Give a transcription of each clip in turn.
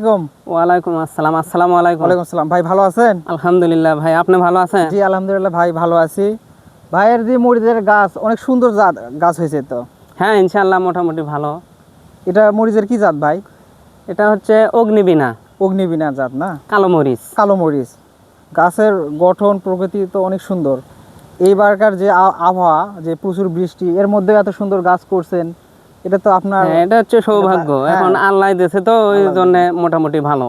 আলাইকুম। ওয়ালাইকুম আসসালাম আসসালামু আলাইকুম। ওয়ালাইকুম আসসালাম। ভাই ভালো আছেন? আলহামদুলিল্লাহ ভাই আপনি ভালো আছেন? জি আলহামদুলিল্লাহ ভাই ভালো আছি। ভাইয়ের যে মরিচের গাছ অনেক সুন্দর জাত গাছ হয়েছে তো? হ্যাঁ ইনশাআল্লাহ মোটামুটি ভালো। এটা মরিচের কি জাত ভাই? এটা হচ্ছে অগ্নিবীণা। অগ্নিবীণা জাত না? কালো মরিচ। কালো মরিচ। গাছের গঠন প্রকৃতি তো অনেক সুন্দর। এইবারকার যে আবহাওয়া যে প্রচুর বৃষ্টি এর মধ্যে এত সুন্দর গাছ করছেন। এটা তো আপনার হ্যাঁ, এটা হচ্ছে সৌভাগ্য। হ্যাঁ। এখন আল্লাহ দিয়েছে তো ওই জন্য মোটামুটি ভালো।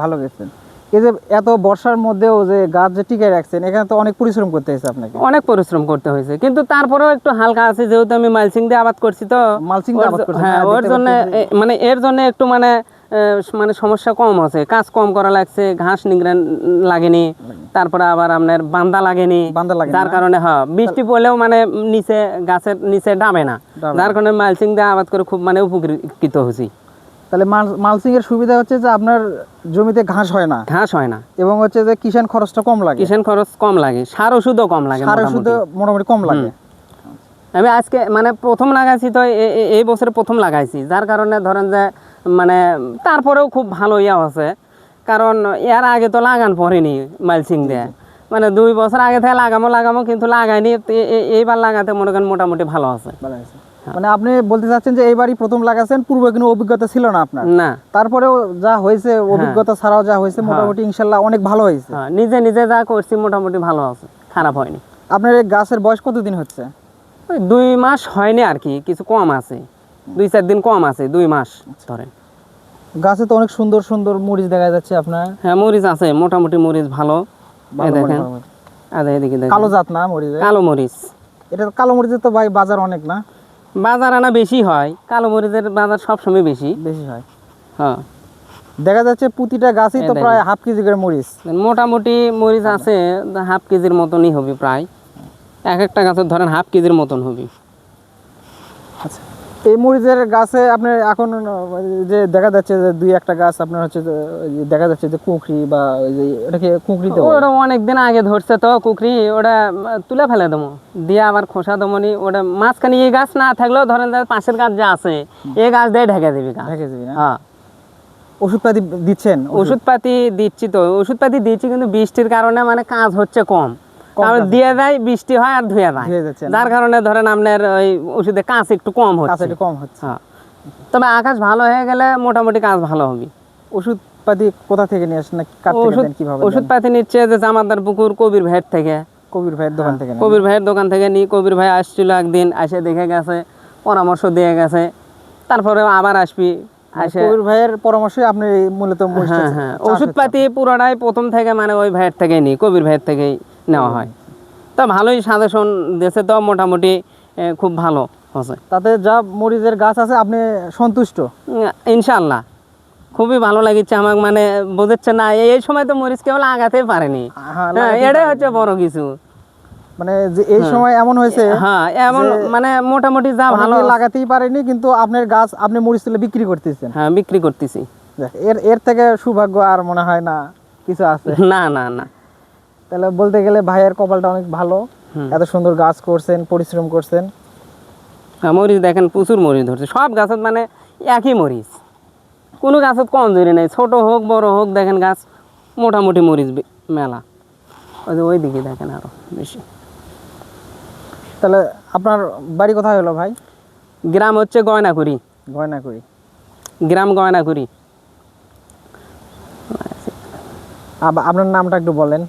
ভালো গেছেন। এই যে এত বর্ষার মধ্যেও যে গাছ যে টিকে রাখছেন এখানে তো অনেক পরিশ্রম করতে হয়েছে আপনাকে। অনেক পরিশ্রম করতে হয়েছে। কিন্তু তারপরেও একটু হালকা আছে যেহেতু আমি মালসিং দিয়ে আবাদ করছি তো। মালসিং হ্যাঁ হ্যাঁ, ওর জন্য মানে এর জন্য একটু মানে মানে সমস্যা কম আছে। কাজ কম করা লাগছে ঘাস নিংড়ান লাগেনি তারপরে আবার আপনার বান্দা লাগেনি। যার কারণে হ্যাঁ বৃষ্টি পড়লেও মানে নিচে গাছের নিচে ডাবে না। যার কারণে মালসিং দিয়ে আবাদ করে খুব মানে উপকৃত হয়েছি। তাহলে মালচিং এর সুবিধা হচ্ছে যে আপনার জমিতে ঘাস হয় না। ঘাস হয় না। এবং হচ্ছে যে কিষান খরচটা কম লাগে। কিষান খরচ কম লাগে। সার ওষুধও কম লাগে সার। শুধু মোটামুটি। কম লাগে। আমি আজকে মানে প্রথম লাগাইছি তো এই বছরে প্রথম লাগাইছি। যার কারণে ধরেন যে মানে তারপরেও খুব ভালো ইয়া আছে কারণ এর আগে তো লাগান পড়েনি মালসিং দিয়ে। মানে দুই বছর আগে থেকে লাগামো লাগামো কিন্তু লাগাইনি। এইবার লাগাতে মনে করেন মোটামুটি ভালো আছে। মানে আপনি বলতে চাচ্ছেন যে এইবারই প্রথম লাগাছেন পূর্বে কোনো অভিজ্ঞতা ছিল না আপনার? না। তারপরেও যা হয়েছে অভিজ্ঞতা ছাড়াও যা হয়েছে মোটামুটি ইনশাল্লাহ অনেক ভালো হয়েছে। হ্যাঁ, নিজে নিজে যা করছি মোটামুটি ভালো আছে। খারাপ হয়নি। আপনার এই গাছের বয়স কতদিন হচ্ছে? দুই মাস হয়নি আর কি কিছু কম আছে। দুই চার দিন কম আছে দুই মাস ধরেন। গাছে তো অনেক সুন্দর সুন্দর মরিচ দেখা যাচ্ছে আপনার। হ্যাঁ মরিচ আছে মোটামুটি মরিচ ভালো। দেখেন। মরিচ। আচ্ছা এদিকে কালো জাত না মরিচের কালো মরিচ। এটা কালো মরিচের তো ভাই বাজার অনেক না? বাজার আনা বেশি হয় কালো মরিচের বাজার সবসময় বেশি। বেশি হয়। হ্যাঁ। দেখা যাচ্ছে প্রতিটা গাছেই তো প্রায় হাফ কেজি করে মরিচ। মোটামুটি মরিচ আছে হাফ কেজির মতনই হবে প্রায়। এক একটা গাছের ধরেন হাফ কেজির মতন হবে। আচ্ছা। এই মরিচের গাছে আপনার এখন যে দেখা যাচ্ছে যে দুই একটা গাছ আপনার হচ্ছে দেখা যাচ্ছে যে কুকরি বা ওই যে এটাকে কুকরিতে বলে। ওটা অনেক দিন আগে ধরছে তো কুকরি ওটা তুলে ফেলে দেবো। দিয়ে আবার খোসা দমনি ওটা মাঝখানে এই গাছ না থাকলেও ধরেন যে পাশের গাছ যা আছে এই গাছ দিয়ে ঢেকে দিবি ঢেকে দিবি না? হ্যাঁ। ওষুধপাতি দিচ্ছেন? ওষুধপাতি দিচ্ছি তো ওষুধপাতি দিচ্ছি কিন্তু বৃষ্টির কারণে মানে কাজ হচ্ছে কম। কারণ দিয়ে দেয় বৃষ্টি হয় আর ধুয়ে না? যার কারণে ধরেন আপনার ওই ওষুধে কাজ একটু কম হচ্ছে। একটু কম হচ্ছে। হ্যাঁ। তবে আকাশ ভালো হয়ে গেলে মোটামুটি কাজ ভালো হবে। ওষুধপাতি কোথা থেকে নিয়ে আসেন থেকে ওষুধ কীভাবে ওষুধ পাতি নিচ্ছে যে জামাদার পুকুর কবির ভাইয়ের থেকে। কবির ভাইয়ের দোকান থেকে কবির ভাইয়ের দোকান থেকে নিই কবির ভাই আসছিল একদিন এসে দেখে গেছে পরামর্শ দিয়ে গেছে। তারপরে আবার আসবি কবির ভাইয়ের পরামর্শে আপনি মূলত হ্যাঁ হ্যাঁ। চাষ ওষুধ পাতি পুরোটাই প্রথম থেকে মানে ওই ভাইয়ের থেকেই নিই কবির ভাইয়ের থেকেই। নেওয়া হয়। তো ভালোই সাজেশন দিয়েছে তো মোটামুটি খুব ভালো হচ্ছে তাতে যা মরিচের গাছ আছে আপনি সন্তুষ্ট? ইনশাল্লাহ খুবই ভালো লাগিচ্ছে আমাকে মানে বোঝাচ্ছে না এই সময় তো মরিচ কেউ লাগাতেই পারেনি। হ্যাঁ, হ্যাঁ এটাই হচ্ছে বড় কিছু। মানে যে এই সময় এমন হয়েছে হ্যাঁ এমন মানে মোটামুটি যা ভালো ভালো লাগাতেই পারেনি কিন্তু আপনার গাছ আপনি মরিচ তুলে বিক্রি করতেছেন। হ্যাঁ বিক্রি করতেছি। এর এর থেকে সৌভাগ্য আর মনে হয় না কিছু আছে। না না না। তাহলে বলতে গেলে ভাইয়ের কপালটা অনেক ভালো। এত সুন্দর গাছ করছেন পরিশ্রম করছেন। হ্যাঁ, মরিচ দেখেন প্রচুর মরিচ ধরছে। সব গাছত মানে একই মরিচ। কোনো গাছত কম জুড়ে নেই। ছোট হোক বড় হোক দেখেন গাছ মোটামুটি মরিচ মেলা। ওই যে ওই দিকে দেখেন আরও বেশি। তাহলে আপনার বাড়ি কোথায় হলো ভাই? গ্রাম হচ্ছে গয়নাকুড়ি। গয়না করি গ্রাম গয়নাকুড়ি। আপনার নামটা একটু বলেন।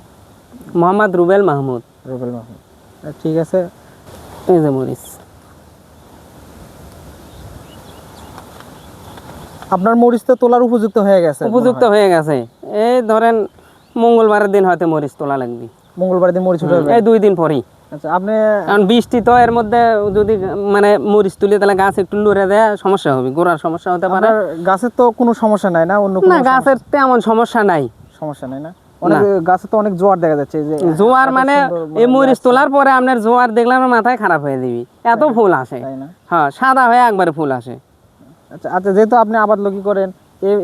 মোহাম্মদ রুবেল মাহমুদ। রুবেল মাহমুদ। ঠিক আছে। এই যে মরিচ আপনার মরিচ তো তোলার উপযুক্ত হয়ে গেছে। উপযুক্ত হয়ে। গেছে। এই ধরেন মঙ্গলবারের দিন হয়তো মরিচ তোলা লাগবে। মঙ্গলবার দিন মরিচ উঠে যাবে। এই দুই দিন পরেই। আচ্ছা আপনি কারণ বৃষ্টি তো এর মধ্যে যদি মানে মরিচ তুলে তাহলে গাছ একটু লড়ে দেয় সমস্যা হবে গোড়ার সমস্যা হতে পারে। গাছের তো কোনো সমস্যা নাই না? অন্য না গাছের তেমন সমস্যা নাই। সমস্যা নাই না? অনেক গাছে তো অনেক জোয়ার দেখা যাচ্ছে যে জোয়ার মানে এই মরিচ তোলার পরে আপনার জোয়ার দেখলে আমার মাথায় খারাপ হয়ে দিবি এত ফুল আসে। হ্যাঁ সাদা হয়ে একবারে ফুল আসে। আচ্ছা আচ্ছা যেহেতু আপনি আবাদ লগি করেন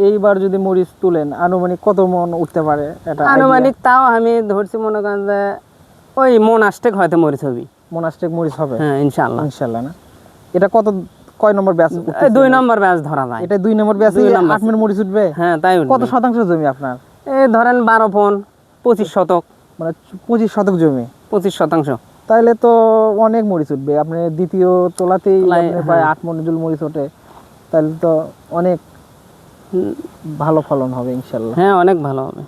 এইবার যদি মরিচ তুলেন আনুমানিক কত মন উঠতে পারে? এটা আনুমানিক তাও আমি ধরছি মনে করেন যে ওই মন হয়তো মরিচ হবি। মোনাস্টিক মরিচ হবে? হ্যাঁ ইনশাল্লাহ ইনশাল্লাহ না? এটা কত কয় নম্বর ব্যাচ দুই নম্বর ব্যাচ ধরা যায়। এটা দুই নম্বর ব্যাচে আট মিনিট মরিচ উঠবে? হ্যাঁ তাই কত শতাংশ জমি আপনার? ধরেন বারো ফোন পঁচিশ শতক। মানে পঁচিশ শতক জমি। পঁচিশ শতাংশ। তাইলে তো অনেক মরিচ উঠবে। আপনি দ্বিতীয় তোলাতেই প্রায় আট মনিজুল মরিচ ওঠে। তাহলে তো অনেক ভালো ফলন হবে ইনশাল্লাহ। হ্যাঁ অনেক ভালো হবে।